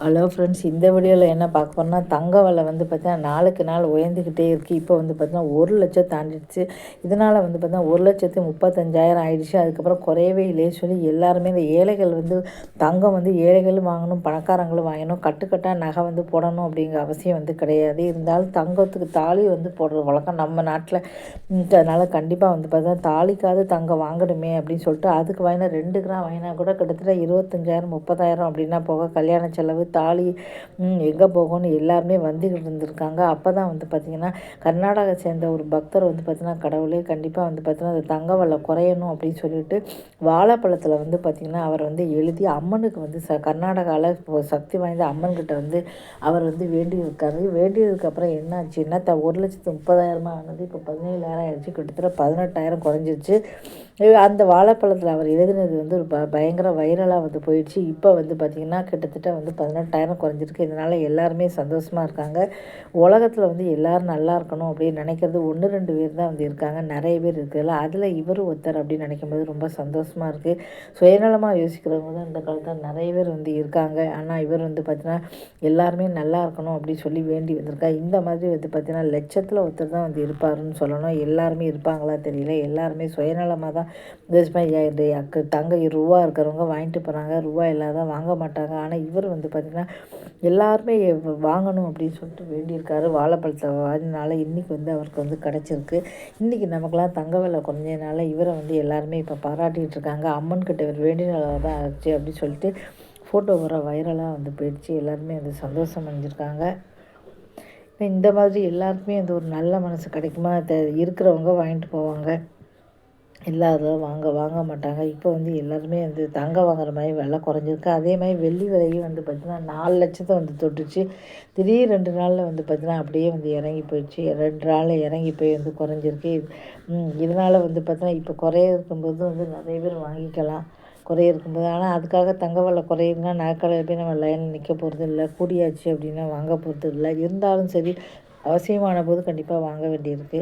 Hello friends இந்த வீடியோவில் என்ன பார்க்க போறோம்னா தங்க விலை வந்து பார்த்தீங்கன்னா நாளுக்கு நாள் உயர்ந்துக்கிட்டே இருக்குது இப்போ வந்து பார்த்தீங்கன்னா ஒரு லட்சம் தாண்டிடுச்சு. இதனால் வந்து பார்த்தீங்கன்னா ஒரு லட்சத்து முப்பத்தஞ்சாயிரம் ஆயிடுச்சு. அதுக்கப்புறம் குறையவே இல்லையே சொல்லி எல்லாருமே இந்த ஏழைகள் வந்து தங்கம் வந்து ஏழைகளும் வாங்கணும் பணக்காரங்களும் வாங்கணும் கட்டுக்கட்டாக நகை வந்து போடணும் அப்படிங்கிற அவசியம் வந்து கிடையாது. இருந்தாலும் தங்கத்துக்கு தாலி வந்து போடுற வழக்கம் நம்ம நாட்டில் அதனால் கண்டிப்பாக வந்து பார்த்தீங்கன்னா தாலிக்காவது தங்கம் வாங்கணுமே அப்படின்னு சொல்லிட்டு அதுக்கு வாங்கினா ரெண்டு கிராம் வாங்கினா கூட கிட்டத்தட்ட இருபத்தஞ்சாயிரம் முப்பதாயிரம் அப்படின்னா போக கல்யாண செலவு தாலி எங்கே போகணும்னு எல்லாருமே வந்துக்கிட்டு இருந்திருக்காங்க. அப்போ தான் வந்து பார்த்திங்கன்னா கர்நாடகா சேர்ந்த ஒரு பக்தர் வந்து பார்த்திங்கன்னா கடவுளே கண்டிப்பாக வந்து பார்த்திங்கன்னா அந்த தங்க வலை குறையணும் அப்படின்னு சொல்லிட்டு வாழைப்பழத்தில் வந்து பார்த்திங்கன்னா அவர் வந்து எழுதி அம்மனுக்கு வந்து ச கர்நாடகாவில் சக்தி வாய்ந்த அம்மன்கிட்ட வந்து அவர் வந்து வேண்டியிருக்காரு. வேண்டியதுக்கப்புறம் என்னாச்சுன்னா த ஒரு லட்சத்து முப்பதாயிரமாக ஆனது? இப்போ பதினேழாயிரம் ஆயிடுச்சு. கிட்டத்தட்ட பதினெட்டாயிரம் குறைஞ்சிருச்சு. அந்த வாழைப்பழத்தில் அவர் எழுதினது வந்து ஒரு ப பயங்கர வைரலாக வந்து போயிடுச்சு. இப்போ வந்து பார்த்திங்கன்னா கிட்டத்தட்ட வந்து பதினெட்டு பதினெட்டாயிரம் குறைஞ்சிருக்கு? இதனால் எல்லாருமே சந்தோஷமாக இருக்காங்க. உலகத்தில் வந்து எல்லோரும் நல்லா இருக்கணும் அப்படின்னு நினைக்கிறது ஒன்று ரெண்டு பேர் தான் வந்து இருக்காங்க. நிறைய பேர் இருக்குல்ல அதில் இவர் ஒருத்தர் அப்படின்னு நினைக்கும்போது ரொம்ப சந்தோஷமாக இருக்குது சுயநலமாக யோசிக்கிறவங்க தான் இந்த காலத்தில் நிறைய பேர் வந்து இருக்காங்க. ஆனால் இவர் வந்து பார்த்திங்கன்னா எல்லாருமே நல்லா இருக்கணும் அப்படின்னு சொல்லி வேண்டி வந்திருக்கா இந்த மாதிரி வந்து பார்த்திங்கன்னா லட்சத்தில் ஒருத்தர் தான் வந்து இருப்பாருன்னு சொல்லணும். எல்லாருமே இருப்பாங்களா தெரியல. எல்லாருமே சுயநலமாக தான் இந்த தங்க ரூபா இருக்கிறவங்க வாங்கிட்டு போகிறாங்க ரூபா இல்லாத வாங்க மாட்டாங்க. ஆனால் இவர் வந்து பார்த்திங்கன்னா எல்லாருமே வாங்கணும் அப்படின்னு சொல்லிட்டு வேண்டியிருக்காரு. வாழைப்பழத்தை வாங்கினால இன்றைக்கி வந்து அவருக்கு வந்து கிடச்சிருக்கு. இன்றைக்கி நமக்கெல்லாம் தங்க விலை குறைஞ்சதுனால இவரை வந்து எல்லாருமே இப்போ பாராட்டிகிட்டு இருக்காங்க. அம்மன் கிட்ட இவர் வேண்டினால தான் ஆச்சு அப்படின்னு சொல்லிட்டு ஃபோட்டோ வர வைரலாக வந்து போயிடுச்சு. எல்லாருமே வந்து சந்தோஷம் அடைஞ்சிருக்காங்க. இந்த மாதிரி எல்லாருக்குமே வந்து ஒரு நல்ல மனசு கிடைக்குமா? இருக்கிறவங்க வாங்கிட்டு போவாங்க. இல்லாத வாங்க வாங்க மாட்டாங்க. இப்போ வந்து எல்லாருமே வந்து தங்கம் வாங்குற மாதிரி விலை குறைஞ்சிருக்கு. அதே மாதிரி வெள்ளி விலையும் வந்து பார்த்திங்கன்னா நாலு லட்சத்தை வந்து தொட்டுச்சு. திடீர் ரெண்டு நாளில் வந்து பார்த்திங்கன்னா அப்படியே வந்து இறங்கி போயிடுச்சு. ரெண்டு நாளில் இறங்கி போய் வந்து குறைஞ்சிருக்கு. இதனால் வந்து பார்த்திங்கன்னா இப்போ குறைய இருக்கும்போது வந்து நிறைய பேர் வாங்கிக்கலாம். குறைய இருக்கும்போது ஆனால் அதுக்காக தங்க விலை குறையுதுன்னா நாட்களில் போய் நம்ம லைனில் நிற்க போகிறது இல்லை. கூடியாச்சு அப்படின்னா வாங்க போகிறது இல்லை. இருந்தாலும் சரி அவசியமான போது கண்டிப்பாக வாங்க வேண்டியிருக்கு.